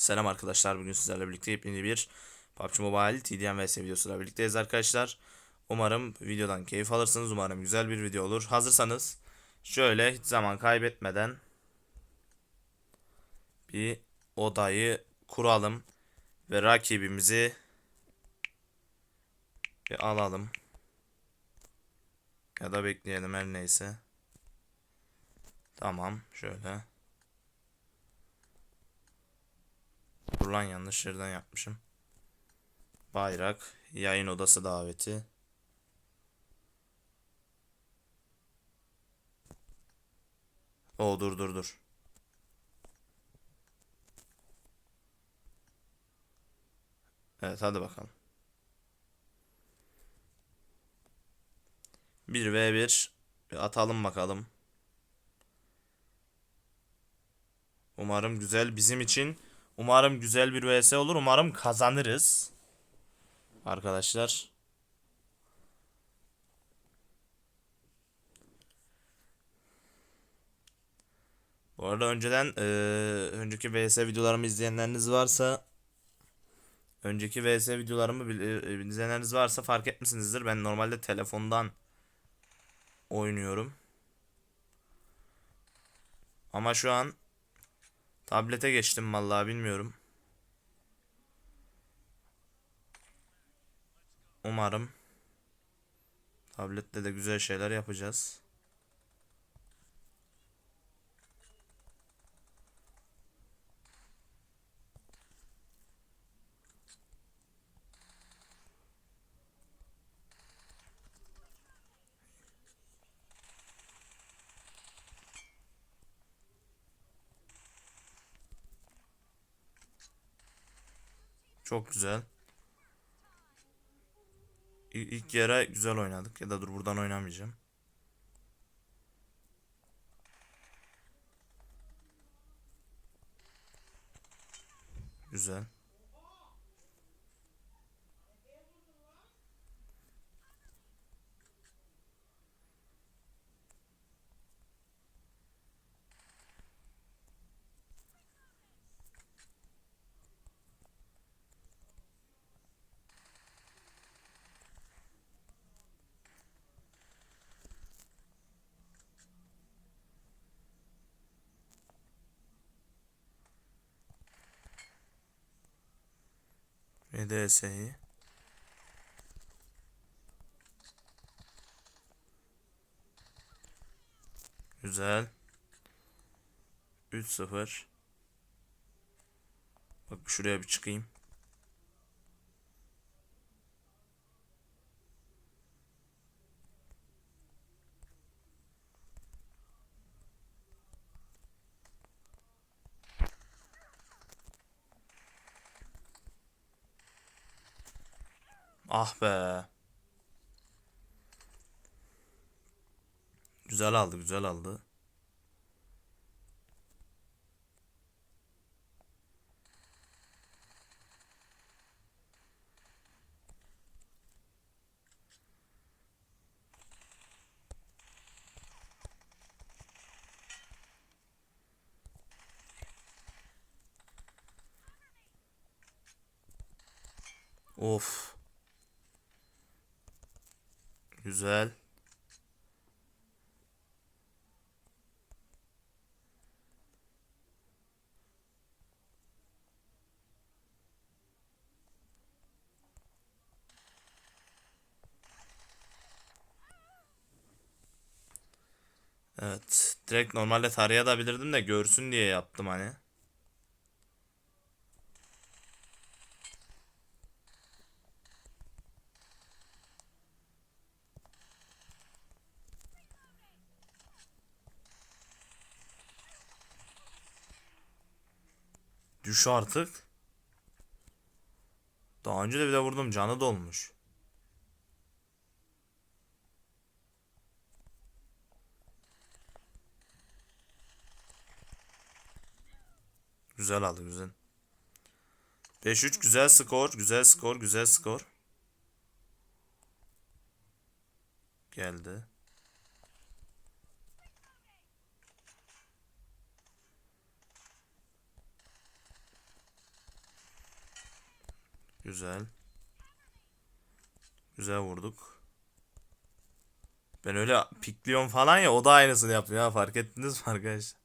Selam arkadaşlar. Bugün sizlerle birlikte yepyeni bir PUBG Mobile TDM vs videosuyla birlikteyiz arkadaşlar. Umarım videodan keyif alırsınız. Umarım güzel bir video olur. Hazırsanız şöyle hiç zaman kaybetmeden bir odayı kuralım ve rakibimizi bir alalım. Ya da bekleyelim her neyse. Tamam şöyle. Dur lan yanlış yerden yapmışım. Bayrak, yayın odası daveti. O dur dur dur. Evet hadi bakalım. 1v1 bir atalım bakalım. Umarım güzel bizim için Umarım güzel bir vs olur. Umarım kazanırız. Arkadaşlar. Bu arada önceden eee, önceki vs videolarımı izleyenleriniz varsa önceki vs videolarımı e, izleyenleriniz varsa fark etmişsinizdir. Ben normalde telefondan oynuyorum. Ama şu an Tablete geçtim vallahi bilmiyorum. Umarım tablette de güzel şeyler yapacağız. Çok güzel. İlk yere güzel oynadık. Ya da dur buradan oynamayacağım. Güzel. VDS'yi. Güzel. 3-0. Bak şuraya bir çıkayım. Ah be. Güzel aldı, güzel aldı. Of. Güzel. Evet. Direkt normalde tarayabilirdim de görsün diye yaptım hani. Düş artık. Daha önce de bir de vurdum canı dolmuş. Güzel aldı güzel. 5-3 güzel skor, güzel skor, güzel skor. Geldi. Güzel. Güzel vurduk. Ben öyle pikliyorum falan ya o da aynısını yapıyor ha fark ettiniz mi arkadaşlar?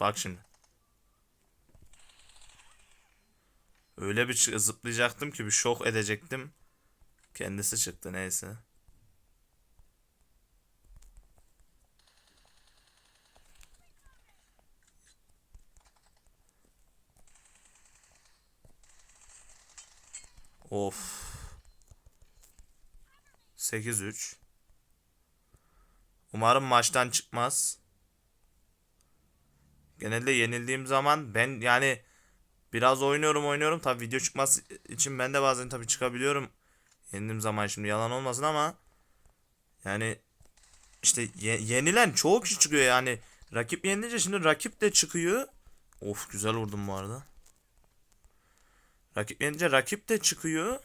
Bak şimdi. Öyle bir zıplayacaktım ki bir şok edecektim. Kendisi çıktı neyse. Of. 8-3. Umarım maçtan çıkmaz. Genelde yenildiğim zaman ben yani biraz oynuyorum oynuyorum. Tabi video çıkması için ben de bazen tabi çıkabiliyorum. Yenildiğim zaman şimdi yalan olmasın ama yani işte ye- yenilen çoğu kişi çıkıyor yani. Rakip yenilince şimdi rakip de çıkıyor. Of güzel vurdum bu arada. Rakip yenince rakip de çıkıyor.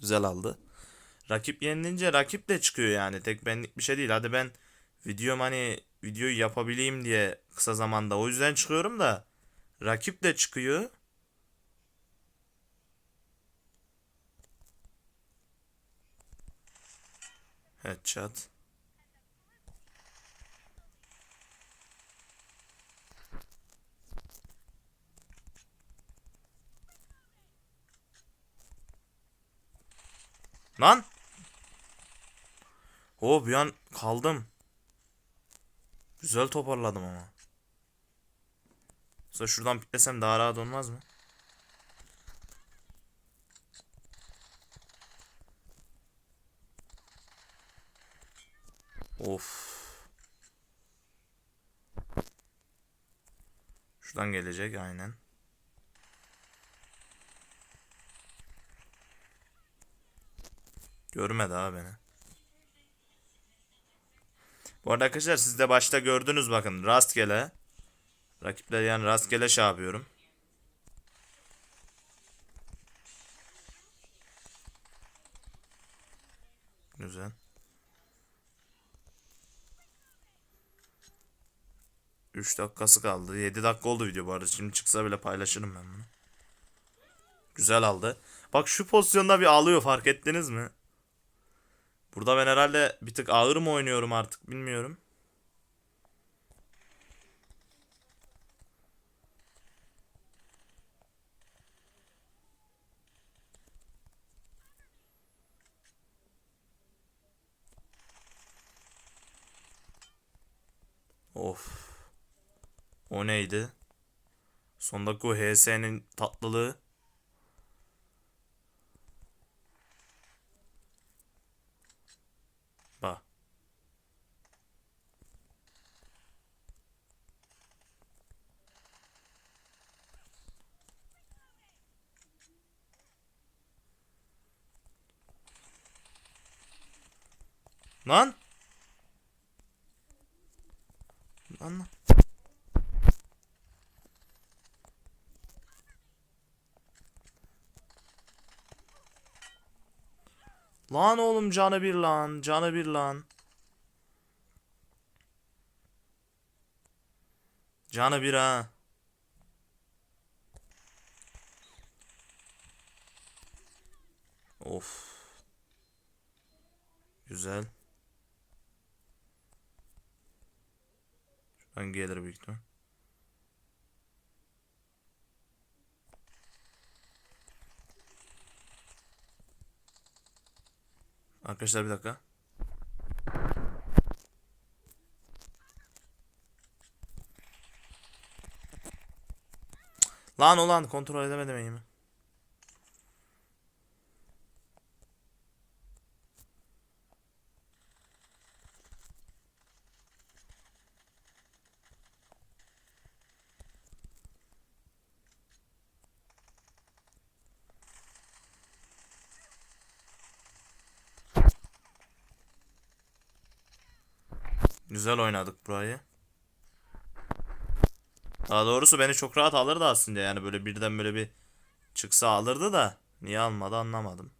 Güzel aldı. Rakip yenilince rakip de çıkıyor yani. Tek benlik bir şey değil. Hadi ben videom hani videoyu yapabileyim diye kısa zamanda o yüzden çıkıyorum da rakip de çıkıyor. Headshot. Lan. O bir an kaldım. Güzel toparladım ama. Sonra şuradan piklesem daha rahat olmaz mı? Of. Şuradan gelecek aynen. Görmedi abi beni. Bu arada arkadaşlar siz de başta gördünüz bakın rastgele. Rakipler yani rastgele şey yapıyorum. Güzel. 3 dakikası kaldı. 7 dakika oldu video bu arada. Şimdi çıksa bile paylaşırım ben bunu. Güzel aldı. Bak şu pozisyonda bir alıyor fark ettiniz mi? Burada ben herhalde bir tık ağır mı oynuyorum artık bilmiyorum. Of. O neydi? Sondaki o HS'nin tatlılığı. Bak. Lan. Lan lan. Oğlum canı bir lan. Canı bir lan. Canı bir ha. Of. Güzel. Şuradan gelir büyük ihtimal. Arkadaşlar bir dakika. Lan ulan kontrol edemedim eğimi. Güzel oynadık burayı. Daha doğrusu beni çok rahat alırdı aslında yani böyle birden böyle bir çıksa alırdı da niye almadı anlamadım.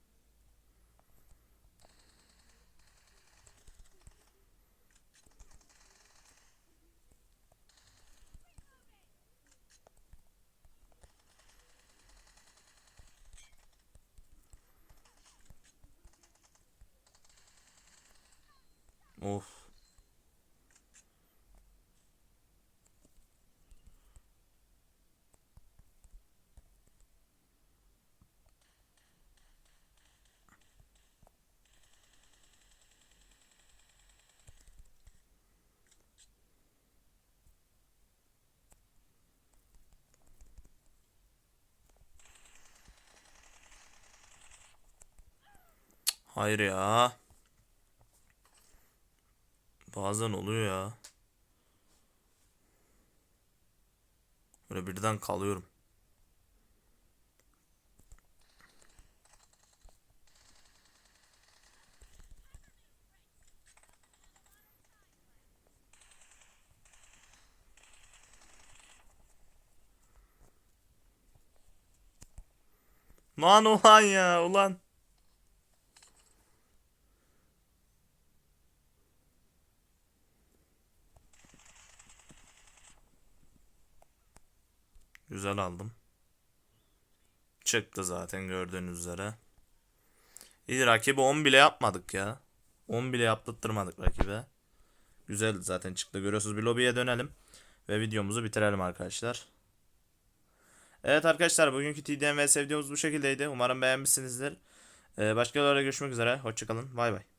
Of. Hayır ya. Bazen oluyor ya. Böyle birden kalıyorum. Lan ulan ya ulan. Güzel aldım. Çıktı zaten gördüğünüz üzere. İyi rakibi 10 bile yapmadık ya. 10 bile yaptırtmadık rakibe. Güzel zaten çıktı. Görüyorsunuz bir lobiye dönelim. Ve videomuzu bitirelim arkadaşlar. Evet arkadaşlar bugünkü TDM vs videomuz bu şekildeydi. Umarım beğenmişsinizdir. Ee, başka videolarda görüşmek üzere. Hoşçakalın. Bay bay.